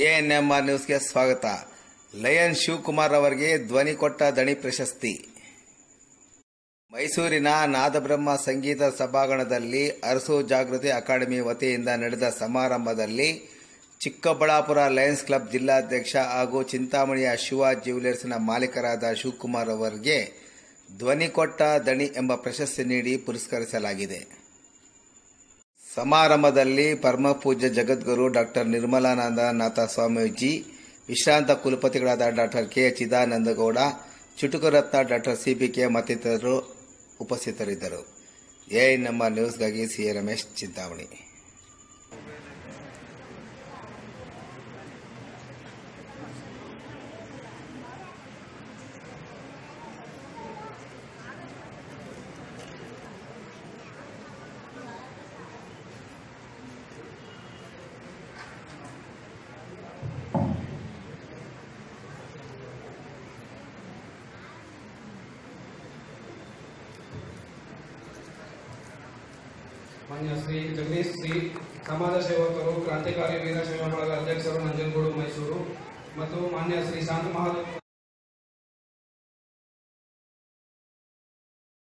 ANMR ನ್ಯೂಸ್ಗೆ ಸ್ವಾಗತ. Lion Shivakumar ಅವರಿಗೆ ಧ್ವನಿ ಕೊಟ್ಟ ದಣಿ ಪ್ರಶಸ್ತಿ. ಮೈಸೂರಿನ ನಾದಬ್ರಹ್ಮ ಸಂಗೀತ ಸಭಾಂಗಣದಲ್ಲಿ ಅರಸು ಜಾಗೃತಿ ಅಕಾಡೆಮಿ ವತಿಯಿಂದ ನಡೆದ ಸಮಾರಂಭದಲ್ಲಿ ಚಿಕ್ಕಬಳ್ಳಾಪುರ ಲಯನ್ಸ್ ಕ್ಲಬ್ ಜಿಲ್ಲಾಧ್ಯಕ್ಷ ಹಾಗೂ ಚಿಂತಾಮಣಿಯ ಶಿವ ಜ್ಯುವೆಲರ್ಸ್ನ ಮಾಲೀಕರಾದ ಶಿವಕುಮಾರ್ ಅವರಿಗೆ ಧ್ವನಿ ಕೊಟ್ಟ ದಣಿ ಎಂಬ ಪ್ರಶಸ್ತಿ ನೀಡಿ ಪುರಸ್ಕರಿಸಲಾಗಿದೆ. ಸಮಾರಂಭದಲ್ಲಿ ಪರಮಪೂಜ್ಯ ಜಗದ್ಗುರು ಡಾಕ್ಟರ್ ನಿರ್ಮಲಾನಂದನಾಥ ಸ್ವಾಮೀಜಿ ವಿಶ್ರಾಂತ ಕುಲಪತಿಗಳಾದ ಡಾಕ್ಟರ್ ಕೆ ಚಿದಾನಂದಗೌಡ ಚುಟುಕರತ್ನ ಡಾಕ್ಟರ್ ಸಿಬಿಕೆ ಮತ್ತಿತರರು ಉಪಸ್ಥಿತರಿದ್ದರು. ಎ ನಮ್ಮ ನ್ಯೂಸ್ಗಾಗಿ ಸಿ ರಮೇಶ್ ಚಿಂತಾಮಣಿ. ಮಾನ್ಯ ಶ್ರೀ ಜಗದೀಶ್, ಶ್ರೀ ಸಮಾಜ ಸೇವಕರು, ಕ್ರಾಂತಿಕಾರಿ ವೀರಶೈವ ಬಳಗ ಅಧ್ಯಕ್ಷರು, ನಂಜನಗೂಡು ಮೈಸೂರು, ಮತ್ತು ಮಾನ್ಯ ಶ್ರೀ ಶಾಂತ ಮಹಾದೇವ